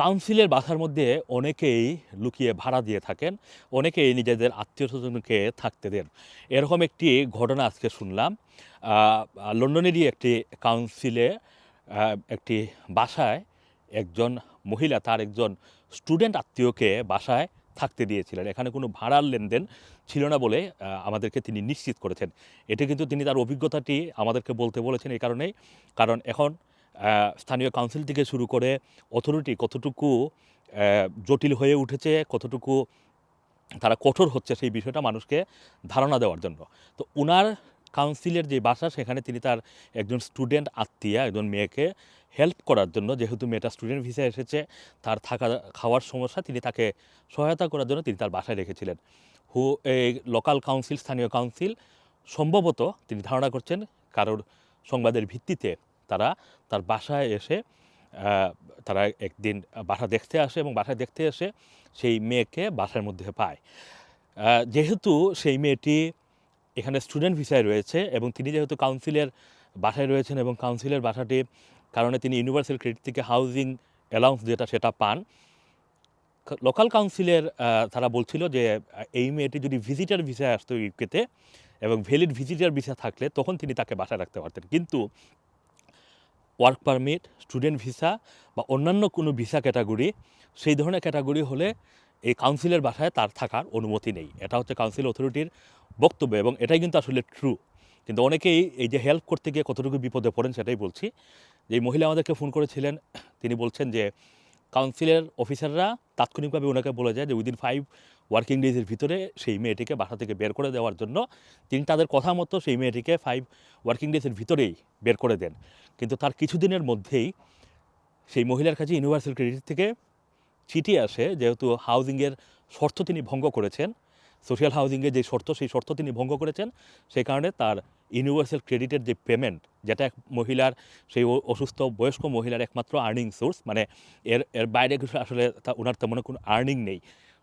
কাউন্সিলের বাসার মধ্যে অনেকেই লুকিয়ে ভাড়া দিয়ে থাকেন, অনেকেই নিজেদের আত্মীয় স্বজনকে থাকতে দেন। এরকম একটি ঘটনা আজকে শুনলাম। লন্ডনেরই একটি কাউন্সিলে একটি বাসায় একজন মহিলা, তার একজন স্টুডেন্ট আত্মীয়কে বাসায় থাকতে দিয়েছিলেন। এখানে কোনো ভাড়ার লেনদেন ছিল না বলে আমাদেরকে তিনি নিশ্চিত করেছেন। এটি কিন্তু তিনি তার অভিজ্ঞতাটি আমাদেরকে বলতে বলেছেন এই কারণেই। কারণ এখন স্থানীয় কাউন্সিল থেকে শুরু করে অথরিটি কতটুকু জটিল হয়ে উঠেছে, কতটুকু তারা কঠোর হচ্ছে সেই বিষয়টা মানুষকে ধারণা দেওয়ার জন্য। তো উনার কাউন্সিলের যে বাসা, সেখানে তিনি তার একজন স্টুডেন্ট আত্মীয়া, একজন মেয়েকে হেল্প করার জন্য, যেহেতু মেয়েটা স্টুডেন্ট ভিসা এসেছে, তার থাকা, খাওয়ার সমস্যা তিনি তাকে সহায়তা করার জন্য তিনি তার বাসায় রেখেছিলেন। হু, এই লোকাল কাউন্সিল স্থানীয় কাউন্সিল সম্ভবত তিনি ধারণা করছেন কারোর সংবাদের ভিত্তিতে তারা তার বাসায় এসে তারা একদিন বাসা দেখতে আসে এবং বাসায় দেখতে এসে সেই মেয়েকে বাসার মধ্যে পায়। যেহেতু সেই মেয়েটি এখানে স্টুডেন্ট ভিসায় রয়েছে এবং তিনি যেহেতু কাউন্সিলের বাসায় রয়েছেন এবং কাউন্সিলের বাসাটি কারণে তিনি ইউনিভার্সাল ক্রেডিট থেকে হাউজিং অ্যালাউন্স যেটা সেটা পান, লোকাল কাউন্সিলের তারা বলছিল যে এই মেয়েটি যদি ভিজিটার ভিসায় আসতো ইউকেতে এবং ভ্যালিড ভিজিটার ভিসা থাকলে তখন তিনি তাকে বাসায় রাখতে পারতেন। কিন্তু ওয়ার্ক পারমিট স্টুডেন্ট ভিসা বা অন্যান্য কোনো ভিসা ক্যাটাগরি সেই ধরনের ক্যাটাগরি হলে এই কাউন্সিলের বাসায় তার থাকার অনুমতি নেই। এটা হচ্ছে কাউন্সিল অথরিটির বক্তব্য এবং এটাই কিন্তু আসলে ট্রু কিন্তু অনেকেই এই যে হেল্প করতে গিয়ে কতটুকু বিপদে পড়েন সেটাই বলছি। যে মহিলা আমাদেরকে ফোন করেছিলেন, তিনি বলছেন যে কাউন্সিলের অফিসাররা তাৎক্ষণিকভাবে ওনাকে বলে যায় যে উইদিন ফাইভ ওয়ার্কিং ডেজের ভিতরে সেই মেয়েটিকে বাসা থেকে বের করে দেওয়ার জন্য তিনি তাদের কথা মতো সেই মেয়েটিকে ফাইভ ওয়ার্কিং ডেজের ভিতরেই বের করে দেন। কিন্তু তার কিছুদিনের মধ্যেই সেই মহিলার কাছে ইউনিভার্সাল ক্রেডিট থেকে চিঠি আসে যেহেতু হাউজিংয়ের শর্ত তিনি ভঙ্গ করেছেন। সোশ্যাল হাউজিংয়ের যে শর্ত, সেই শর্ত তিনি ভঙ্গ করেছেন। সেই কারণে তার ইউনিভার্সাল ক্রেডিটের যে পেমেন্ট যেটা এক মহিলার, সেই অসুস্থ বয়স্ক মহিলার একমাত্র আর্নিং সোর্স মানে এর এর বাইরে কিছু আসলে তা, ওনার তেমন কোনো আর্নিং নেই।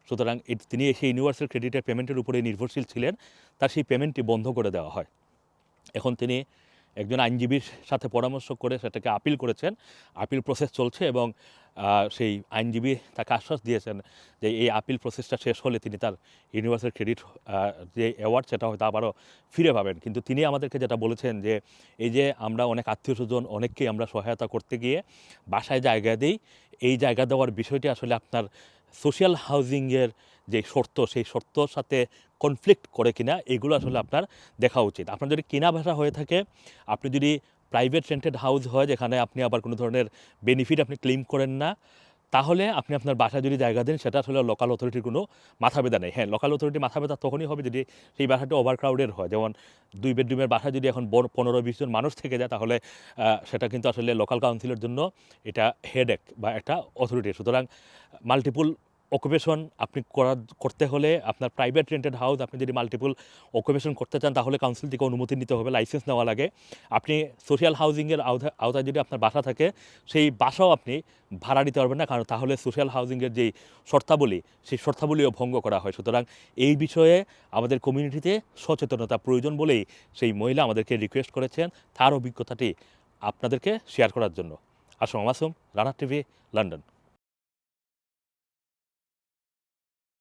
সুতরাং তিনি সেই ইউনিভার্সাল ক্রেডিটের পেমেন্টের উপরে নির্ভরশীল ছিলেন, তার সেই পেমেন্টটি বন্ধ করে দেওয়া হয়। এখন তিনি একজন আইনজীবীর সাথে পরামর্শ করে সেটাকে আপিল করেছেন। আপিল প্রসেস চলছে এবং সেই আইনজীবী তাকে আশ্বাস দিয়েছেন যে এই আপিল প্রসেসটা শেষ হলে তিনি তার ইউনিভার্সাল ক্রেডিট যে অ্যাওয়ার্ড সেটা হয়তো আবারও ফিরে পাবেন। কিন্তু তিনি আমাদেরকে যেটা বলেছেন যে এই যে আমরা অনেক আত্মীয় স্বজন, অনেককেই আমরা সহায়তা করতে গিয়ে বাসায় জায়গা দিই, এই জায়গা দেওয়ার বিষয়টি আসলে আপনার সোশ্যাল হাউজিংয়ের যে শর্ত, সেই শর্তর সাথে কনফ্লিক্ট করে কিনা, এগুলো আসলে আপনার দেখা উচিত। আপনার যদি কেনা ভাষা হয়ে থাকে, আপনি যদি প্রাইভেট রেন্টেড হাউস হয়, যেখানে আপনি আবার কোনো ধরনের বেনিফিট আপনি ক্লেম করেন না তাহলে আপনি আপনার বাসায় যদি জায়গা দেন, সেটা আসলে লোকাল অথরিটির কোনো মাথা ব্যথা নেই। হ্যাঁ লোকাল অথরিটি মাথা ব্যথা তখনই হবে যদি সেই বাসাটা ওভারক্রাউডেড হয়। যেমন দুই বেডরুমের বাসা যদি এখন পনেরো বিশ জন মানুষ থেকে যায়, তাহলে সেটা কিন্তু আসলে লোকাল কাউন্সিলের জন্য এটা হেডেক বা একটা অথরিটি সুতরাং মাল্টিপুল অকুপেশন আপনি করার, করতে হলে আপনার প্রাইভেট রেন্টেড হাউস আপনি যদি মাল্টিপল অকুপেশন করতে চান, তাহলে কাউন্সিল থেকে অনুমতি নিতে হবে লাইসেন্স নেওয়া লাগে। আপনি সোশ্যাল হাউজিংয়ের আওতা- আওতায় যদি আপনার বাসা থাকে, সেই বাসাও আপনি ভাড়া নিতে পারবেন না, কারণ তাহলে সোশ্যাল হাউজিংয়ের যেই শর্তাবলী, সেই শর্তাবলীও ভঙ্গ করা হয়। সুতরাং এই বিষয়ে আমাদের কমিউনিটিতে সচেতনতা প্রয়োজন বলেই সেই মহিলা আমাদেরকে রিকোয়েস্ট করেছেন। তার অভিজ্ঞতাটি আপনাদেরকে শেয়ার করার জন্য। Assam Masum Rana TV, London.